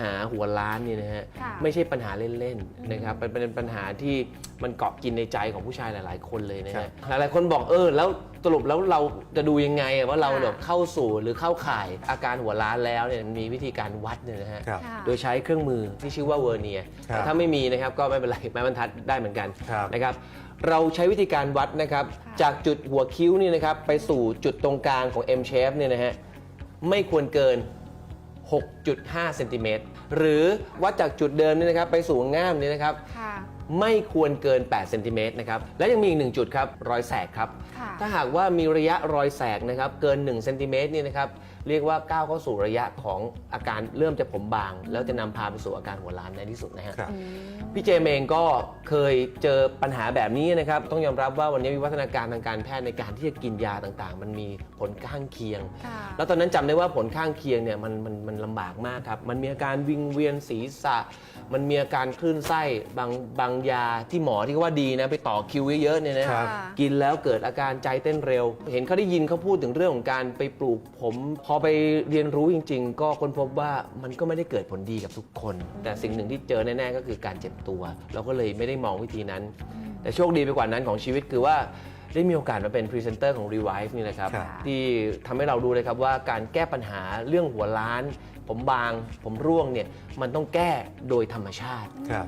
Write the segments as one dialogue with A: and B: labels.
A: หาหัวล้านเนี่ยนะฮะ
B: ค่ะ
A: ไม่ใช่ปัญหาเล่นๆนะครับเป็นเป็นปัญหาที่มันเกาะกินในใจของผู้ชายหลาย ๆ คนเลยนะ
C: ครั
A: ฮะ
C: บ
A: หลายๆคนบอกเออแล้วสรุปแล้วเราจะดูยังไงอะว่าเรา
B: ค่ะ
A: แบบเข้าสู่หรือเข้าข่ายอาการหัวล้านแล้วเนี่ยมีวิธีการวัดเนี่ยนะฮะ
C: ครับ
B: ค่ะ
A: โดยใช้เครื่องมือที่ชื่อว่าเวอร์เนีย
C: ครับ
A: แต่ถ้าไม่มีนะครับก็ไม่เป็นไร ไม้บรรทัดได้เหมือนกัน
C: ครับ
A: นะครับ เราใช้วิธีการวัดนะครับ
B: ค่ะ
A: จากจุดหัวคิ้วนี่นะครับไปสู่จุดตรงกลางของ M shape เนี่ยนะฮะไม่ควรเกิน 6.5เซนติเมตรหรือวัดจากจุดเดิมนี่นะครับไปสู่ง่ามนี่นะครับ ไม่ควรเกิน 8 เซนติเมตรนะครับ และยังมีอีกหนึ่งจุดครับ รอยแสกครับ
B: ค่ะ
A: ถ้าหากว่ามีระยะรอยแสกนะครับ เกิน 1 เซนติเมตรนี่นะครับ เรียกว่าก้าวเข้าสู่ระยะของอาการเริ่มจะผมบาง แล้วจะนำพาไปสู่อาการหัวล้านในที่สุดนะฮะ
C: ครับ
B: อืม
A: พี่เจมส์เองก็เคยเจอปัญหาแบบนี้นะครับ ต้องยอมรับว่าวันนี้วิวัฒนาการทางการแพทย์ในการที่จะกินยาต่างๆ มันมีผลข้างเคียง
B: ค่ะ
A: แล้วตอนนั้นจำได้ว่าผลข้างเคียงเนี่ยมันมันมันลำบากมากครับ มันมีอาการวิงเวียนศีรษะ มันมีอาการคลื่นไส้บางบางยาที่หมอที่ว่าดีนะไปต่อคิวเยอะๆเนี่ยนะ
C: ครับ
A: กินแล้วเกิดอาการใจเต้นเร็ว เห็นเขาได้ยินเขาพูดถึงเรื่องของการไปปลูกผม พอไปเรียนรู้จริง ๆ ก็ค้นพบว่ามันก็ไม่ได้เกิดผลดีกับทุกคน แต่สิ่งหนึ่งที่เจอแน่ๆก็คือการเจ็บตัว เราก็เลยไม่ได้มองวิธีนั้น แต่โชคดีไปกว่านั้นของชีวิตคือว่าได้มีโอกาสมาเป็นพรีเซนเตอร์ของ Revive นี่นะครับ
C: ครับ
A: ที่ทำให้เราดูเลยครับว่าการแก้ปัญหาเรื่องหัวล้าน ผมบางผมร่วงเนี่ยมันต้องแก้โดยธรรมชาติ
C: ครับ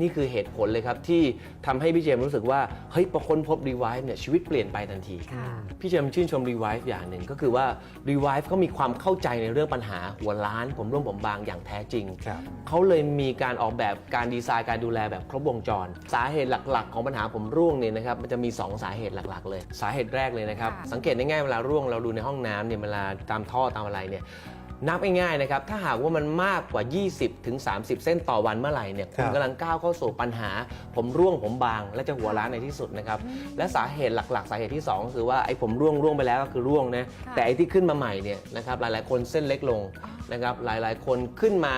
A: นี่คือเหตุผลเลยครับ ที่ทำให้พี่เจมส์รู้สึกว่า เฮ้ยพอค้นพบ Revive เนี่ยชีวิตเปลี่ยนไปทันที
B: ค่ะ
A: พี่เจมส์ชื่นชม Revive อย่างหนึ่งก็คือว่า Revive เขามีความเข้าใจในเรื่องปัญหาหัวล้าน ผมร่วงผมบางอย่างแท้จริง
C: ครับ
A: เขาเลยมีการออกแบบการดีไซน์การดูแลแบบครบวงจร สาเหตุหลัก ๆ ของปัญหาผมร่วงเนี่ยนะครับมันจะมี 2 สาเหตุหลัก ๆ เลย สาเหตุแรกเลยนะครับ
B: ค่ะ
A: สังเกตได้ง่ายเวลาร่วงเราดูในห้องน้ำเนี่ยเวลาตามท่อตามอะไรเนี่ย นับง่ายๆนะครับ ถ้าหากว่ามันมากกว่า 20ถึง30 เส้นต่อวันเมื่อไหร่เนี่ย
C: ค
A: คุ
C: รั
A: ณ
C: บ
A: กำลังก้าวเข้าสู่ปัญหา ผมร่วงผมบาง และจะหัวล้านในที่สุดนะครับ และสาเหตุหลักๆ สาเหตุที่สองก็คือว่าไอ้ผมร่วงร่วงไปแล้วก็คือร่วงนะ
B: ค่ะ
A: แต่ไอ้ที่ขึ้นมาใหม่เนี่ยนะครับหลายๆ คนเส้นเล็กลงนะครับหลายๆ คนขึ้นมา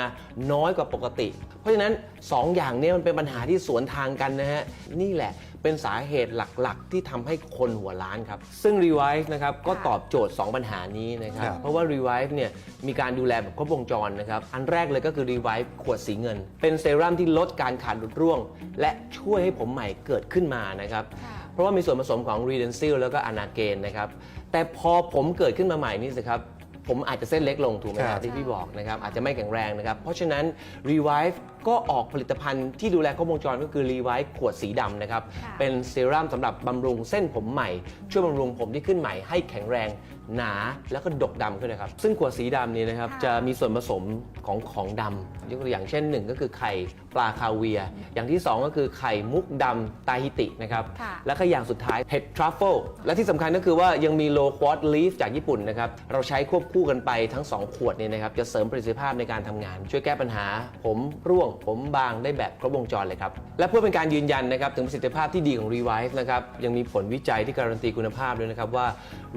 A: น้อยกว่าปกติ เพราะฉะนั้น 2 อย่างเนี้มันเป็นปัญหาที่สวนทางกันนะฮะนี่แหละ เป็นสาเหตุหลักๆ ที่ทำให้คนหัวล้านครับ ซึ่ง Revive นะครับก็ตอบโจทย์ 2 ปัญหานี้นะครับ
C: ครับ
A: เพราะว่า Revive เนี่ยมีการดูแลแบบครบวงจรนะครับ อันแรกเลยก็คือ Revive ขวดสีเงิน เป็นเซรั่มที่ลดการขาดหลุดร่วง และช่วยให้ผมใหม่เกิดขึ้นมานะครับ
B: ค่ะ
A: เพราะว่ามีส่วนผสมของ r e d e n s i l แล้วก็อนาเกนนะครับ แต่พอผมเกิดขึ้นมาใหม่นี่สิครับ ผมอาจจะเส้นเล็กลงถูกไหม
C: ค
A: ค
C: รั
A: รับบที่พี่บอกนะครับอาจจะไม่แข็งแรงนะครับ เพราะฉะนั้น Revive ก็ออกผลิตภัณฑ์ที่ดูแลครบวงจรก็คือ Revive ขวดสีดำนะครับ
B: ค่ะ
A: เป็นเซรั่มสำหรับบำรุงเส้นผมใหม่ ช่วยบำรุงผมที่ขึ้นใหม่ให้แข็งแรง หนาแล้วก็ดกดำขึ้นนะครับ ซึ่งขวดสีดำนี้นะครับ
B: ค่ะ
A: จะมีส่วนผสมของของดำยกตัวอย่างเช่นหนึ่งก็คือไข่ปลาคาเวียร์อย่างที่สองก็คือไข่มุกดำตาฮิตินะครับ
B: ค่ะ
A: แล้วก็อย่างสุดท้ายเห็ดทรัฟเฟิลและที่สำคัญก็คือว่ายังมีโลควอตลีฟจากญี่ปุ่นนะครับ เราใช้ควบคู่กันไปทั้ง 2 ขวดเนี่ยนะครับ จะเสริมประสิทธิภาพในการทำงาน ช่วยแก้ปัญหา ผมร่วง ผมบางได้แบบครบวงจรเลยครับ และเพื่อเป็นการยืนยันนะครับ ถึงประสิทธิภาพที่ดีของ Revive นะครับ ยังมีผลวิจัยที่การันตีคุณภาพด้วยนะครับว่า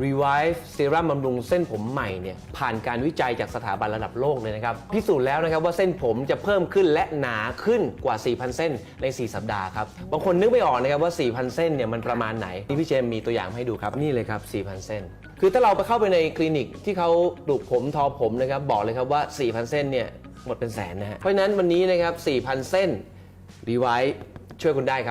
A: Revive เซรั่มบำรุงเส้นผมใหม่เนี่ยผ่านการวิจัยจากสถาบันระดับโลกเลยนะครับ พิสูจน์แล้วนะครับว่าเส้นผมจะเพิ่มขึ้นและหนาขึ้นกว่า 4,000 เส้นใน 4 สัปดาห์ครับ บางคนนึกไม่ออกนะครับว่า 4,000 เส้นเนี่ยมันประมาณไหน นี่พี่เจมมีตัวอย่างให้ดูครับ นี่เลยครับ 4,000 เส้น คือถ้าเราไปเข้าไปในคลินิกที่เขาปลูกผมทอผมนะครับบอกเลยครับว่า 4,000 เส้นเนี่ยหมดเป็นแสนนะฮะเพราะฉะนั้นวันนี้นะครับ4,000 เส้นรีไวซ์ช่วยคุณได้ครับ